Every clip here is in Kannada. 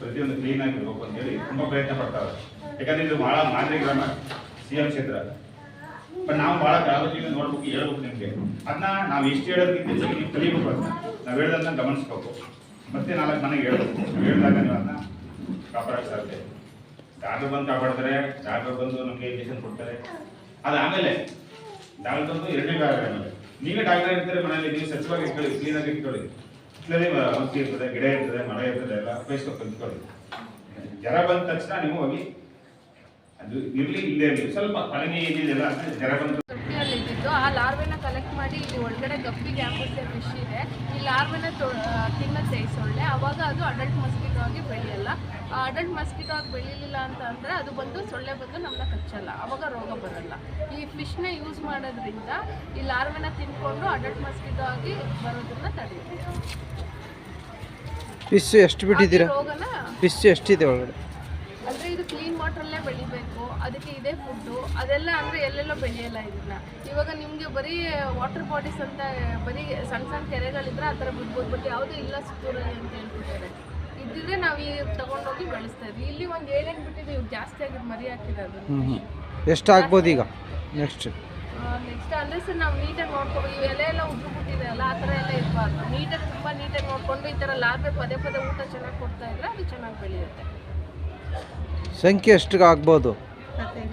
ಪ್ರತಿಯೊಂದು ಕ್ಲೀನ್ ಆಗಿರ್ಬೇಕು ಅಂತ ಹೇಳಿ ತುಂಬಾ ಪ್ರಯತ್ನ ಪಡ್ತಾರೆ. ಯಾಕಂದ್ರೆ ಇದು ಬಹಳ ಮಾದರಿ ಗ್ರಾಮ ಸಿ ಎಂ ಕ್ಷೇತ್ರ. ಬಟ್ ನಾವು ಬಹಳ ಜಾಗೃತಿಯಿಂದ ನೋಡ್ಬೇಕು ಹೇಳ್ಬೇಕು ನಿಮ್ಗೆ. ಅದನ್ನ ನಾವು ಎಷ್ಟು ಹೇಳೋದಕ್ಕಿಂತ ಹೆಚ್ಚಾಗಿ ನೀವು ಕಲಿಬೇಕು ಅದನ್ನ. ನಾವು ಹೇಳೋದನ್ನ ಗಮನಿಸ್ಬೇಕು. ಮತ್ತೆ ನಾಲ್ಕು ಮನೆಗೆ ಹೇಳ್ಬೇಕು. ನಾವು ಹೇಳಿದಾಗ ನೀವು ಅದನ್ನ ಕಾಪಾಡಕ್ಕೆ ಸಾಧ್ಯ. ಜಾಗ ಬಂದು ಕಾಪಾಡ್ತಾರೆ ಜಾಗ ಬಂದು ನಮಗೆ ಇಂಜೆಕ್ಷನ್ ಕೊಡ್ತಾರೆ. ಅದಾದಮೇಲೆ ಜಾಗ ಬಂದು ಎರಡನೇ ಕಾರ್ಯಕ್ರಮ ಆಮೇಲೆ. ನೀವೇ ಡಾಕ್ಟರ್ ಇರ್ತಾರೆ, ಮನೆಯಲ್ಲಿ ನೀವು ಸ್ವಚ್ಛವಾಗಿ ಇಟ್ಕೊಳ್ಳಿ ಕ್ಲೀನಾಗಿ ಇಟ್ಕೊಳ್ಳಿ. ಇಲ್ಲದೆ ಔಷಧಿ ಇರ್ತದೆ, ಗಿಡ ಇರ್ತದೆ ಮಳೆ ಇರ್ತದೆ, ಎಲ್ಲ ಉಪಯೋಗಿಸ್ಕೊಂಡು ಇಟ್ಕೊಳ್ಳಿ ಜ್ವರ ಬಂದ ತಕ್ಷಣ ನೀವು ಹೋಗಿ, ಅದು ಇರ್ಲಿ ಇಲ್ಲೇ ಇರಲಿ, ಸ್ವಲ್ಪ ಏನಿದೆಲ್ಲ ಅಂದ್ರೆ ಜ್ವರ ಬಂದ ಇದ್ದಿದ್ದು, ಆ ಲಾರ್ವೆನ ಕಲೆಕ್ಟ್ ಮಾಡಿ ಇಲ್ಲಿ ಒಳಗಡೆ ಗಪ್ಪಿಗೆ ಹಾಕುತ್ತೆ ಫಿಶ್ ಇದೆ. ಈ ಲಾರ್ವೆನ ತಿನ್ನತ್ತೆ ಸೊಳ್ಳೆ ಅವಾಗ ಅದು ಅಡಲ್ಟ್ ಮಸ್ಕಿಟೋ ಆಗಿ ಅಡಲ್ಟ್ ಮಸ್ಕಿಟೋ ಆಗಿ ಬೆಳೀಲಿಲ್ಲ ಅಂತ ಅಂದರೆ ಅದು ಬಂದು ಸೊಳ್ಳೆ ಬಂದು ನಮ್ಮನ್ನ ಕಚ್ಚಲ್ಲ ಆವಾಗ ರೋಗ ಬರಲ್ಲ. ಈ ಫಿಶ್ನ ಯೂಸ್ ಮಾಡೋದ್ರಿಂದ ಈ ಲಾರ್ವೆನ ತಿನ್ಕೊಂಡು ಅಡಲ್ಟ್ ಮಸ್ಕಿಟೋ ಆಗಿ ಬರೋದನ್ನ ತಡೆಯುತ್ತೆ. ಫಿಶ್ ಎಷ್ಟು ಬಿಟ್ಟಿದ್ದೀರಾ? ಫಿಶ್ ಎಷ್ಟಿದೆ ಒಳಗಡೆ? ಅಂದ್ರೆ ಇದು ಕ್ಲೀನ್ ವಾಟ್ರಲ್ಲೇ ಬೆಳಿಬೇಕು ಅದಕ್ಕೆ ಇದೇ ಫುಡ್ಡು ಅದೆಲ್ಲ ಅಂದರೆ ಎಲ್ಲೆಲ್ಲೋ ಬೆಳೆಯಲ್ಲ ಇದನ್ನ. ಇವಾಗ ನಿಮಗೆ ಬರೀ ವಾಟರ್ ಬಾಡೀಸ್ ಅಂತ ಬರೀ ಸಣ್ಣ ಸಣ್ಣ ಕೆರೆಗಳಿದ್ರೆ ಆ ಥರ ಬಿಡ್ಬೋದು ಬಟ್ ಯಾವುದೂ ಇಲ್ಲ ಸುತ್ತೂರಲ್ಲಿ ಅಂತ ಇದ್ದಿದ್ರೆ ನಾವು ಈ ತಗೊಂಡೋಗಿ ಬೆಳೆಸ್ತಾ ಇದ್ವಿ. ಇಲ್ಲಿ ಒಂದು ಏಳೆಂಟು ಬಿಟ್ಟಿದೆ ಇವಾಗ ಜಾಸ್ತಿ ಆಗಿದ್ದು ಮರಿ ಹಾಕಿರೋದು ಹ್ಞೂ ಹ್ಞೂ ಎಷ್ಟು ಆಗ್ಬೋದು ಈಗ ನೆಕ್ಸ್ಟ್ ನೆಕ್ಸ್ಟ್ ಅಂದರೆ ಸರ್ ನಾವು ನೀಟಾಗಿ ನೋಡ್ಕೋಬೇಕು ಇವು ಎಲೆ ಎಲ್ಲ ಉಜ್ಜುಬಿಟ್ಟಿದೆ ಅಲ್ಲ ಆ ಥರ ಎಲ್ಲ ಇರಬಾರ್ದು. ನೀಟಾಗಿ ತುಂಬ ನೀಟಾಗಿ ನೋಡಿಕೊಂಡು ಈ ಥರ ಲಾರ್ವೆ ಪದೇ ಪದೇ ಊಟ ಚೆನ್ನಾಗಿ ಕೊಡ್ತಾ ಇದ್ರೆ ಅದು ಚೆನ್ನಾಗಿ ಬೆಳೆಯುತ್ತೆ. ಸಂಖ್ಯೆ ಎಷ್ಟಿಗೆ ಆಗ್ಬೋದು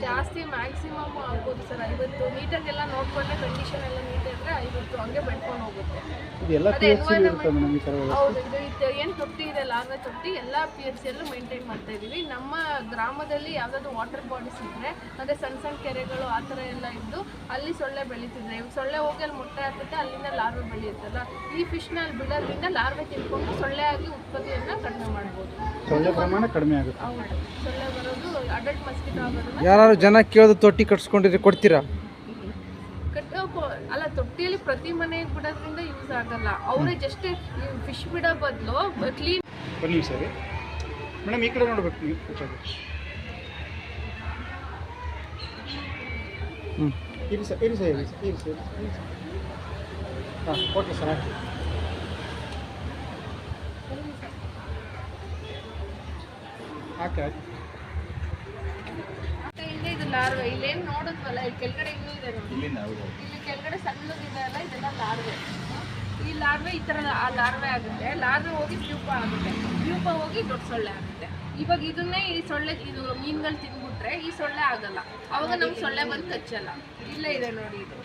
ಜಾಸ್ತಿ ಮ್ಯಾಕ್ಸಿಮಮ್ ಆಗ್ಬೋದು ಸರ್. ಐವತ್ತು ನೀಟಾಗೆಲ್ಲ ನೋಡ್ಕೊಂಡ್ರೆ ಕಂಡೀಷನ್ ಎಲ್ಲ ನೀಟ್ ಇದ್ರೆ ಐವತ್ತು ಹಂಗೆ ಬೆಳ್ಕೊಂಡು ಹೋಗುತ್ತೆ. ಇದೆಲ್ಲ ಅದೇ environment- ಹೌದು ಇದು ಇದು ಏನು ತೊಟ್ಟಿ ಇದೆ ಲಾರ್ವೆ ತೊಟ್ಟಿ ಎಲ್ಲ ಪಿ ಎಚ್ ಸಿಯಲ್ಲೂ ಮೇಂಟೈನ್ ಮಾಡ್ತಾ ಇದೀವಿ. ನಮ್ಮ ಗ್ರಾಮದಲ್ಲಿ ಯಾವ್ದಾದ್ರು ವಾಟರ್ ಬಾಡೀಸ್ ಇದ್ರೆ ಅಂದ್ರೆ ಸಣ್ಣ ಸಣ್ಣ ಕೆರೆಗಳು ಆ ಥರ ಎಲ್ಲ ಇದ್ದು ಅಲ್ಲಿ ಸೊಳ್ಳೆ ಬೆಳೀತಿದ್ರೆ ಇವ್ ಸೊಳ್ಳೆ ಹೋಗಿ ಅಲ್ಲಿ ಮೊಟ್ಟೆ ಹಾಕುತ್ತೆ ಅಲ್ಲಿಂದ ಲಾರ್ವೆ ಬೆಳೆಯುತ್ತಲ್ಲ. ಈ ಫಿಶ್ನ ಅಲ್ಲಿ ಬಿಡೋದ್ರಿಂದ ಲಾರ್ವೆ ತಿನ್ಕೊಂಡು ಸೊಳ್ಳೆ ಆಗಿ ಉತ್ಪತ್ತಿಯನ್ನ ಕಡಿಮೆ ಮಾಡ್ಬೋದು. ಸೊಳ್ಳೆ ಪ್ರಮಾಣ ಕಡಿಮೆ ಆಗುತ್ತೆ. ಹೌದು. ಸೊಳ್ಳೆ ಬರೋದು ಅಡಲ್ಟ್ ಮಸ್ಕಿಟೋ ಆಗೋದನ್ನ ಯಾರು ಜನ ಕೇಳೋದು ತೊಟ್ಟಿ ಕಟ್ಸ್ಕೊಂಡಿದ್ರೆ ಕೊಡ್ತೀರಾ? ಕಟ್ಟೋಕೋ ಅಲ್ಲ ತೊಟ್ಟಿಯಲ್ಲಿ ಪ್ರತಿ ಮನೆಗೆ ಬಿಡೋದ್ರಿಂದ ಯೂಸ್ ಆಗಲ್ಲ. ಅವರೇ ಜಸ್ಟ್ ಫಿಶ್ ಬಿಡೋ ಬದಲು ಕ್ಲೀನ್ ಬನ್ನಿ ಸರಿ. ಮೇಡಮ್ ಈ ಕಡೆ ನೋಡ್ಬೇಕು ನೀವು ಹ್ಞೂ ಇರಿ ಸರ್ ಇರಿ ಸರ್ ಇರಿ ಸರ್ ಇರಿ ಸರ್ ಹಾಂ ಓಕೆ ಸರ್ ಆಯ್ತು. ಹಾಕಿ ಇದು ಲಾರ್ವೆ ಇಲ್ಲೇನು ನೋಡಿದ್ವಲ್ಲ ಇಲ್ಲಿ ಕೆಳಗಡೆ ಇನ್ನೂ ಇದೆ ನೋಡಿ. ಇಲ್ಲಿ ಕೆಳಗಡೆ ಸಣ್ಣದಿದೆ ಅಲ್ಲ ಇದೆಲ್ಲ ಲಾರ್ವೆ. ಈ ಲಾರ್ವೆ ಈ ಥರ ಆ ಲಾರ್ವೆ ಆಗುತ್ತೆ. ಲಾರ್ವೆ ಹೋಗಿ ಪ್ಯೂಪ ಆಗುತ್ತೆ. ಪ್ಯೂಪ ಹೋಗಿ ದೊಡ್ಡ ಸೊಳ್ಳೆ ಆಗುತ್ತೆ. ಇವಾಗ ಇದನ್ನೇ ಈ ಸೊಳ್ಳೆ ಇದು ಮೀನುಗಳು ತಿಂದ್ಬಿಟ್ರೆ ಈ ಸೊಳ್ಳೆ ಆಗಲ್ಲ. ಅವಾಗ ನಮ್ಗೆ ಸೊಳ್ಳೆ ಬಂದು ಕಚ್ಚಲ್ಲ. ಇಲ್ಲೇ ಇದೆ ನೋಡಿ ಇದು.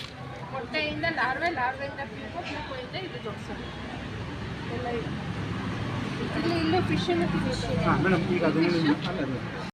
ಮೊಟ್ಟೆಯಿಂದ ಲಾರ್ವೆ ಲಾರ್ವೆಯಿಂದ ಪ್ಯೂಪ ಪ್ಯೂಪದಿಂದ ಇದು ದೊಡ್ಡ ಸೊಳ್ಳೆ. ಎಲ್ಲ ಇದೆ. ಇಲ್ಲಿ ಇಲ್ಲೂ ಫಿಶ್ ತಿನ್ನಿಸ್ತೀನಿ ಫಿಶ್